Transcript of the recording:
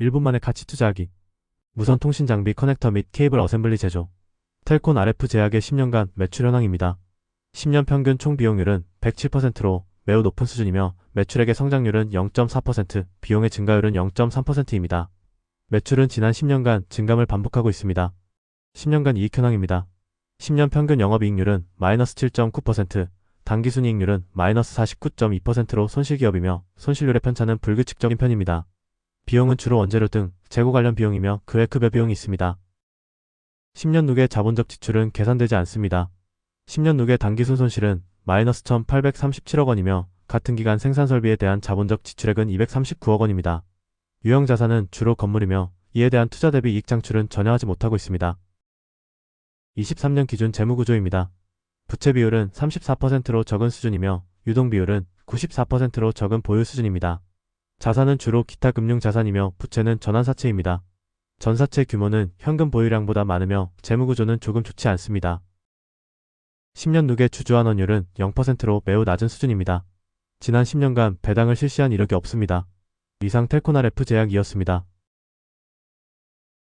1분 만에 가치 투자하기. 무선 통신 장비 커넥터 및 케이블 어셈블리 제조. 텔콘 RF 제약의 10년간 매출 현황입니다. 10년 평균 총 비용률은 107%로 매우 높은 수준이며 매출액의 성장률은 0.4%, 비용의 증가율은 0.3%입니다. 매출은 지난 10년간 증감을 반복하고 있습니다. 10년간 이익 현황입니다. 10년 평균 영업이익률은 마이너스 7.9%, 당기순이익률은 마이너스 49.2%로 손실기업이며 손실률의 편차는 불규칙적인 편입니다. 비용은 주로 원재료 등 재고 관련 비용이며 그외 급여 비용이 있습니다. 10년 누계 자본적 지출은 계산되지 않습니다. 10년 누계 당기순 손실은 마이너스 1,837억 원이며 같은 기간 생산 설비에 대한 자본적 지출액은 239억 원입니다. 유형 자산은 주로 건물이며 이에 대한 투자 대비 이익 창출은 전혀 하지 못하고 있습니다. 23년 기준 재무 구조입니다. 부채 비율은 34%로 적은 수준이며 유동 비율은 94%로 적은 보유 수준입니다. 자산은 주로 기타 금융 자산이며 부채는 전환사채입니다. 전사채 규모는 현금 보유량보다 많으며 재무 구조는 조금 좋지 않습니다. 10년 누계 주주환원율은 0%로 매우 낮은 수준입니다. 지난 10년간 배당을 실시한 이력이 없습니다. 이상 텔코나레프 제약이었습니다.